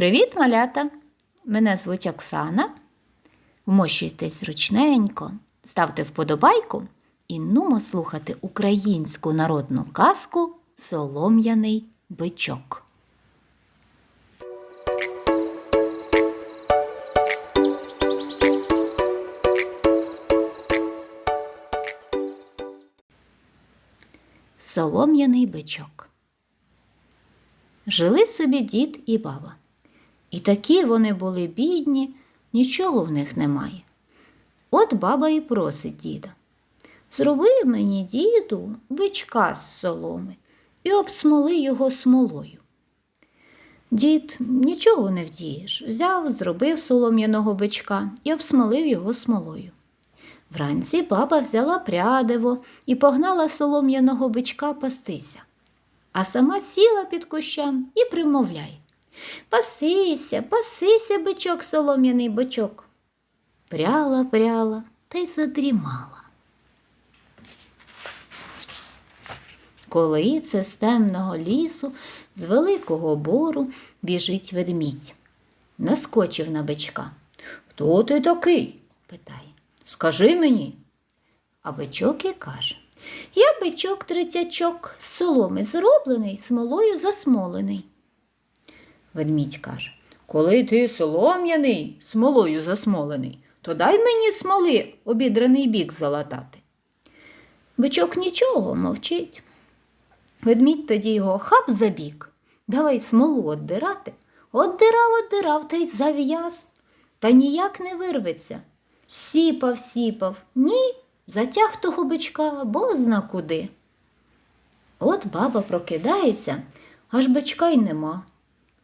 Привіт, малята! Мене звуть Оксана. Вмощуйтесь зручненько, ставте вподобайку і нумо слухати українську народну казку Солом'яний бичок. Солом'яний бичок. Жили собі дід і баба. І такі вони були бідні, нічого в них немає. От баба і просить діда. Зроби мені, діду, бичка з соломи і обсмоли його смолою. Дід нічого не вдієш, взяв, зробив солом'яного бичка і обсмолив його смолою. Вранці баба взяла прядиво і погнала солом'яного бичка пастися, а сама сіла під кущем і примовляє. Пасися, пасися, бичок, солом'яний бичок. Пряла, пряла та й задрімала. Коли це з темного лісу, з великого бору біжить ведмідь. Наскочив на бичка. Хто ти такий? питає. Скажи мені. А бичок і каже Я бичок трицячок, з соломи зроблений, смолою засмолений. Ведмідь каже Коли ти солом'яний, смолою засмолений, то дай мені смоли обідраний бік залатати. Бичок нічого мовчить. Ведмідь тоді його хап за бік, давай смолу оддирати. Оддирав, оддирав та й зав'яз, та ніяк не вирветься. Сіпав, сіпав, ні, затяг того бичка, бо зна куди. От баба прокидається, аж бичка й нема.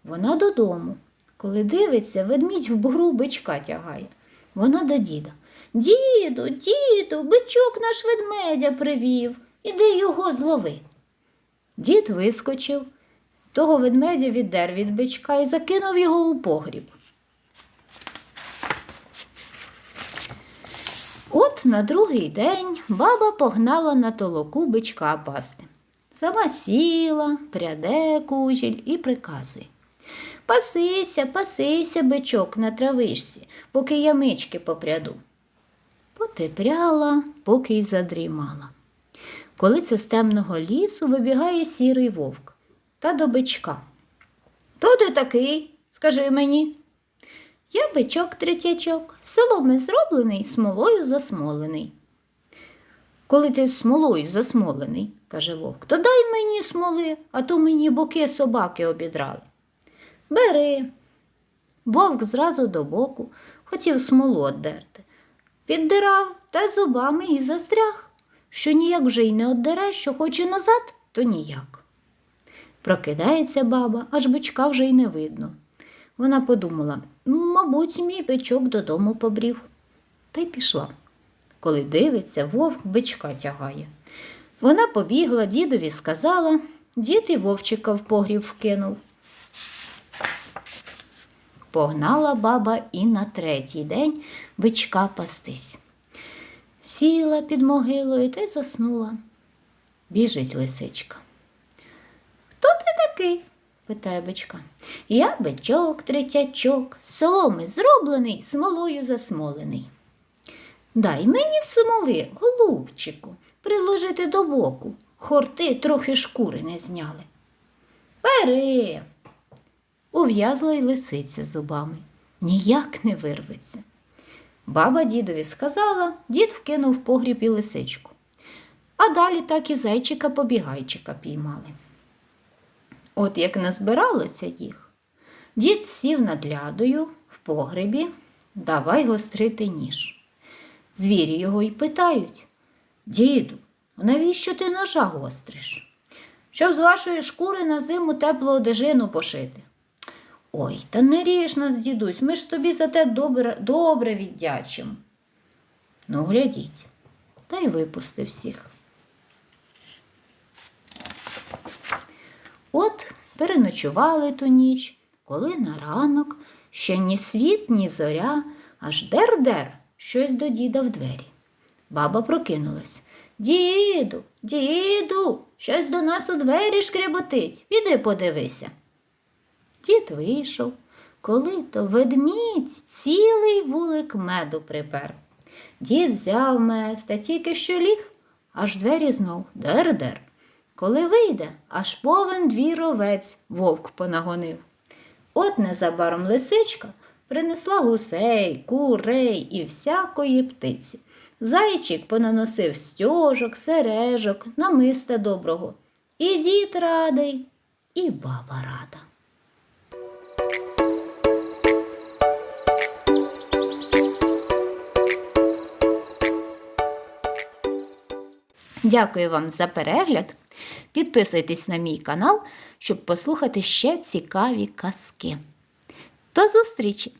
Вона додому. Коли дивиться, ведмідь в бугру бичка тягає. Вона до діда. Діду, діду, бичок наш ведмедя привів. Іди його злови. Дід вискочив, того ведмедя віддер від бичка і закинув його у погріб. От на другий день баба погнала на толоку бичка пасти. Сама сіла, пряде кужіль і приказує. Пасися, пасися, бичок на травишці, поки я мички попряду. Потепряла, поки й задрімала. Коли це з темного лісу вибігає сірий вовк та до бичка. Хто ти такий? Скажи мені. Я бичок третячок, з соломи зроблений, смолою засмолений. Коли ти смолою засмолений, каже вовк, то дай мені смоли, а то мені боки собаки обідрали. Бери. Вовк зразу до боку хотів смолу оддерти. Піддирав та зубами і застряг, що ніяк вже й не оддере, що хоче назад, то ніяк. Прокидається баба, аж бичка вже й не видно. Вона подумала, «Ну, мабуть, мій бичок додому побрів. Та й пішла. Коли дивиться, вовк бичка тягає. Вона побігла, дідові сказала, дід і вовчика в погріб вкинув. Погнала баба і на третій день бичка пастись. Сіла під могилою та й заснула. Біжить лисичка. Хто ти такий? питає бичка. Я бичок, третячок, соломи зроблений, смолою засмолений. Дай мені смоли, голубчику, приложити до боку, хорти трохи шкури не зняли. Бери. Ув'язла й лисиця зубами. Ніяк не вирветься. Баба дідові сказала, дід вкинув в погріб і лисичку. А далі так і зайчика побігайчика піймали. От як назбиралося їх, дід сів над лядою в погребі, давай гострити ніж. Звірі його й питають Діду, навіщо ти ножа гостриш? Щоб з вашої шкури на зиму теплу одежину пошити. Ой, та не ріж нас, дідусь, ми ж тобі за те добре, добре віддячимо. Ну, глядіть, та й випустив всіх. От переночували ту ніч, коли на ранок ще ні світ, ні зоря, аж дер-дер щось до діда в двері. Баба прокинулась. Діду, діду, щось до нас у двері шкряботить. Піди подивися. Дід вийшов, коли то ведмідь цілий вулик меду припер. Дід взяв мед та тільки що ліг, аж двері знов дер-дер. Коли вийде, аж повен двір овець вовк понагонив. От незабаром лисичка принесла гусей, курей і всякої птиці. Зайчик понаносив стьожок, сережок, намиста доброго. І дід радий, і баба рада. Дякую вам за перегляд. Підписуйтесь на мій канал, щоб послухати ще цікаві казки. До зустрічі!